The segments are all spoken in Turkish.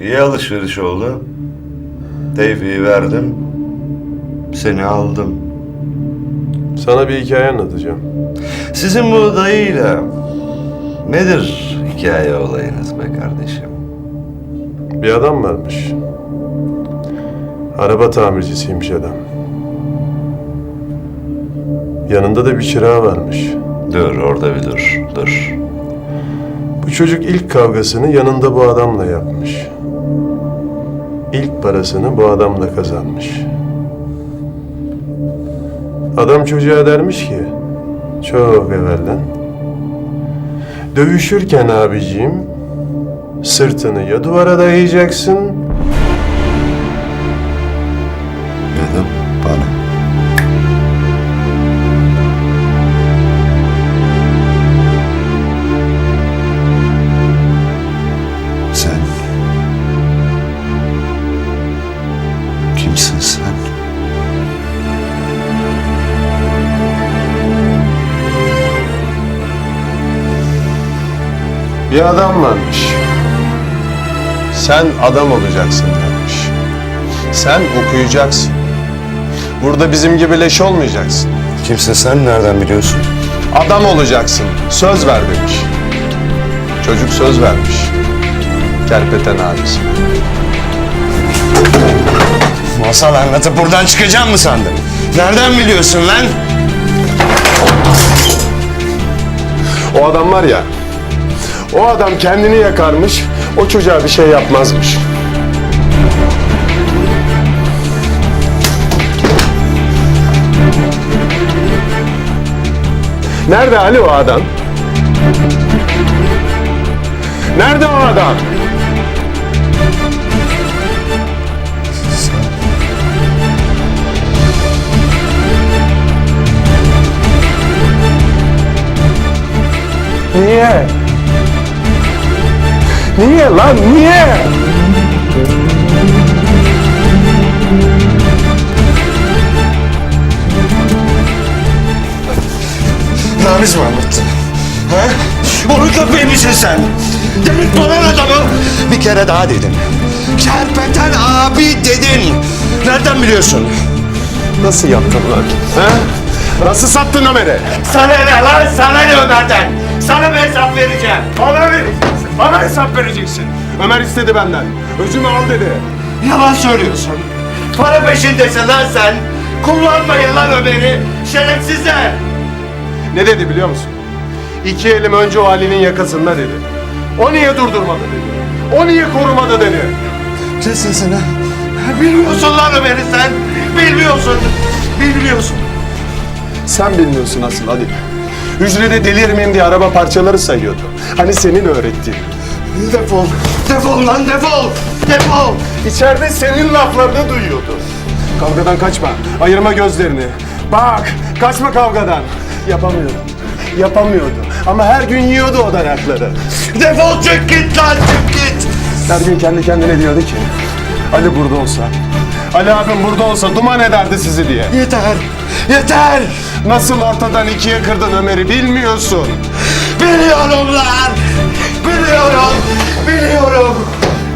İyi alışveriş oldu. Tevfi'yi verdim. Seni aldım. Sana bir hikaye anlatacağım. Sizin bu dayıyla nedir hikaye olayınız be kardeşim? Bir adam varmış. Araba tamircisiymiş adam. Yanında da bir çırağı varmış. Dur orada bir dur, dur. Bu çocuk ilk kavgasını yanında bu adamla yapmış. İlk parasını bu adamla kazanmış. Adam çocuğa dermiş ki, çok evvelden, dövüşürken abiciğim, sırtını ya duvara dayayacaksın, Ya da bana. Bir adam varmış. Sen adam olacaksın dermiş. Sen okuyacaksın. Burada bizim gibi leş olmayacaksın. Kimsin sen? Nereden biliyorsun? Adam olacaksın. Söz ver demiş. Çocuk söz vermiş. Kerpeten abisi. Masal anlatıp buradan çıkacağım mı sandın? Nereden biliyorsun lan? O adam var ya, o adam kendini yakarmış, o çocuğa bir şey yapmazmış. Nerede Ali o adam? Nerede o adam? Niye? Niye lan niye? Ramiz mi anlattı? Ha? Onun köpeği misin sen? Demek bana adamı bir kere daha dedin. Kerpeten abi dedin. Nereden biliyorsun? Nasıl yaptın lan? Ha? Nasıl sattın Ömer'i? Sana ne lan? Sana ne Ömer'den? Sana mı hesap vereceğim? Vereceksin. Bana hesap vereceksin. Ömer istedi benden. Özümü al dedi. Yalan söylüyorsun. Para peşindesin lan sen. Kullanmayın lan Ömer'i. Şerefsizler. Ne dedi biliyor musun? İki elim önce o Ali'nin yakasında dedi. O niye durdurmadı dedi. O niye korumadı dedi. Kes sesini. Bilmiyorsun lan Ömer'i sen. Bilmiyorsun. Bilmiyorsun. Sen bilmiyorsun asıl hadi. Hücrede delirmeyeyim diye araba parçaları sayıyordu. Hani senin öğrettiğin. Defol. Defol lan defol. Defol. İçeride senin laflarını duyuyordu. Kavgadan kaçma. Ayırma gözlerini. Bak, kaçma kavgadan. Yapamıyordu. Yapamıyordu. Ama her gün yiyordu o dayakları. Defol çık git lan çık git. Her gün kendi kendine diyordu ki... Ali burada olsa, Ali abim burada olsa duman ederdi sizi diye. Yeter. Yeter. Nasıl ortadan ikiye kırdın Ömer'i bilmiyorsun. Biliyorum lan. Biliyorum. Biliyorum.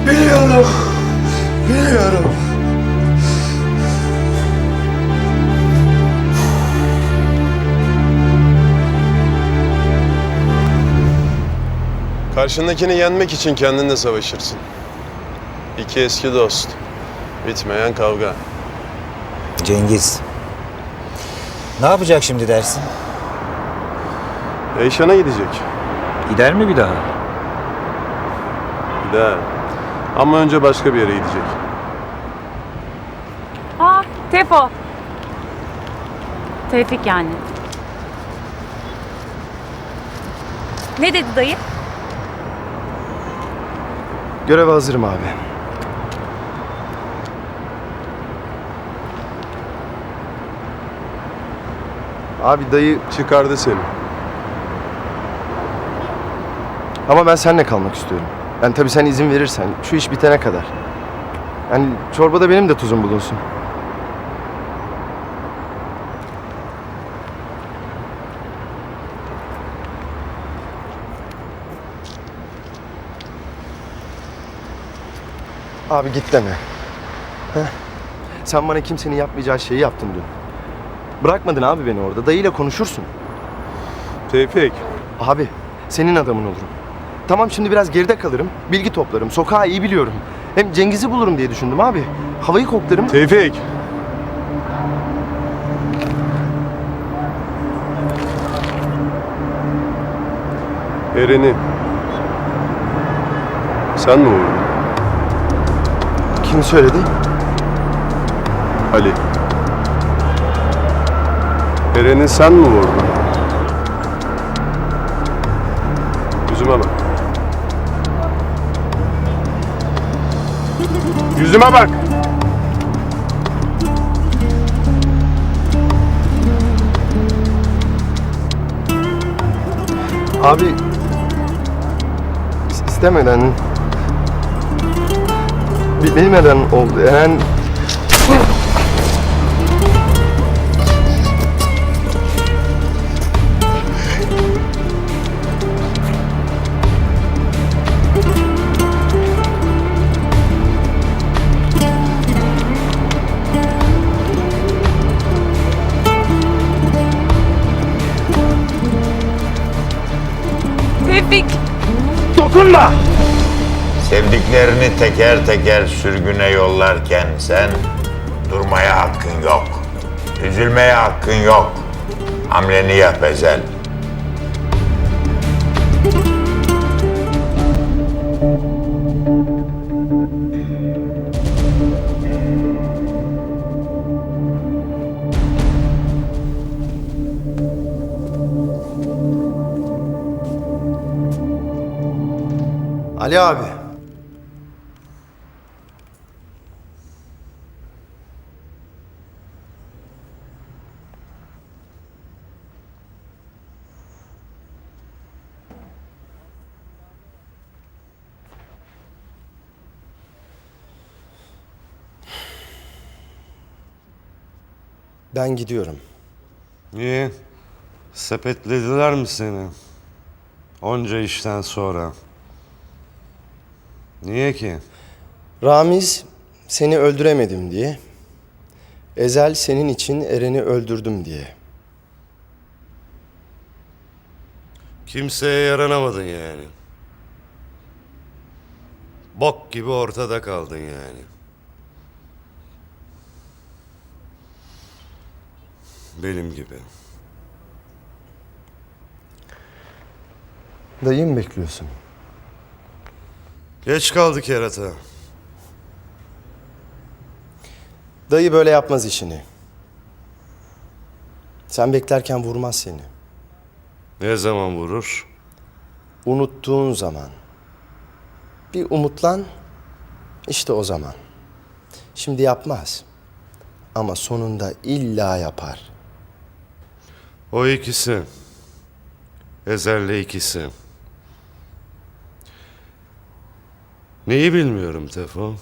Biliyorum. Biliyorum. Karşındakini yenmek için kendinle savaşırsın. İki eski dost. Bitmeyen kavga. Cengiz. Ne yapacak şimdi dersin? Eyşan'a gidecek. Gider mi bir daha? Gider. Ama önce başka bir yere gidecek. Aa, Tefo. Tevfik yani. Ne dedi dayı? Göreve hazırım abi. Abi dayı Çıkardı seni. ama ben seninle kalmak istiyorum. Yani tabii sen izin verirsen şu iş bitene kadar. Yani çorbada benim de tuzum bulunsun. Abi git deme. Heh. Sen bana kimsenin yapmayacağı şeyi yaptın dün. Bırakmadın abi beni orada. Dayıyla konuşursun. Tevfik. Abi senin adamın olurum. Tamam şimdi biraz geride kalırım. Bilgi toplarım. Sokağı iyi biliyorum. Hem Cengiz'i bulurum diye düşündüm abi. Havayı koklarım. Tevfik. Eren'i sen mi vurdun? Kim söyledi? Ali. Eren'i sen mi vurdun? Yüzüme bak. Yüzüme bak. Abi is- istemeden bi- bilmeden oldu. Eren Tevfik. Sevdiklerini teker teker sürgüne yollarken sen durmaya hakkın yok. Üzülmeye hakkın yok. Hamleni yap Ezel. Ali abi. Ben gidiyorum. Niye? Sepetlediler mi seni? Onca işten sonra. Niye ki? Ramiz seni öldüremedim diye. Ezel senin için Eren'i öldürdüm diye. Kimseye yaranamadın yani. Bok gibi ortada kaldın yani. Benim gibi. Dayı mı bekliyorsun? Geç kaldık kerata. Dayı böyle yapmaz işini. Sen beklerken vurmaz seni. Ne zaman vurur? Unuttuğun zaman. Bir umutlan, işte o zaman. Şimdi yapmaz. Ama sonunda illa yapar. O ikisi. Ezel'le ikisi. Neyi bilmiyorum Tefo.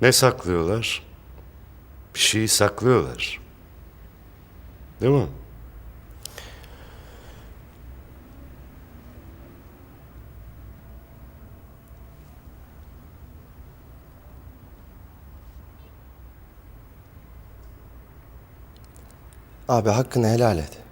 Ne saklıyorlar? Bir şeyi saklıyorlar. Değil mi? Abi hakkını helal et.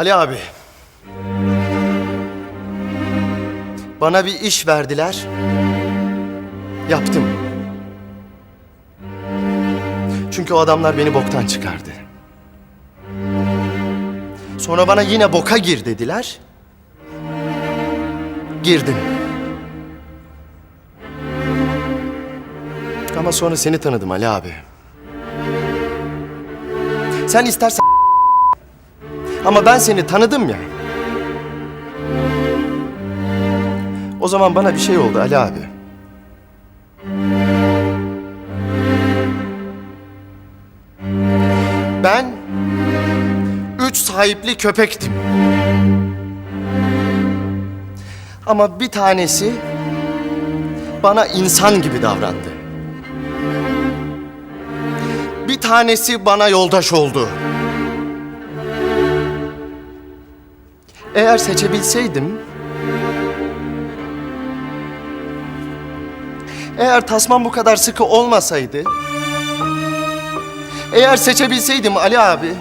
Ali abi. Bana bir iş verdiler. Yaptım. Çünkü o adamlar beni boktan çıkardı. Sonra bana yine boka gir dediler. Girdim. Ama sonra seni tanıdım Ali abi. Sen istersen ama ben seni tanıdım ya. O zaman bana bir şey oldu Ali abi. Ben üç sahipli köpektim. Ama bir tanesi bana insan gibi davrandı. Bir tanesi bana yoldaş oldu. Eğer seçebilseydim... Eğer tasmam bu kadar sıkı olmasaydı... Eğer seçebilseydim Ali abi...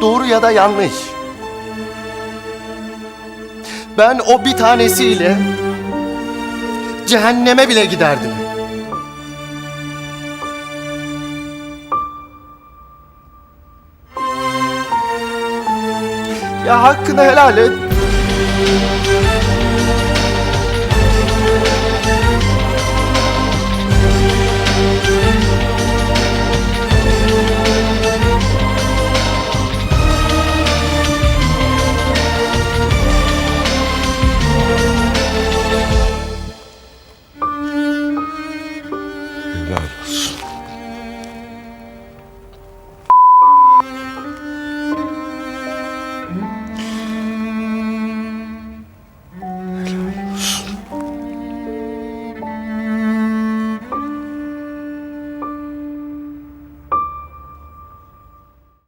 Doğru ya da yanlış. Ben o bir tanesiyle cehenneme bile giderdim. Ya hakkını helal et.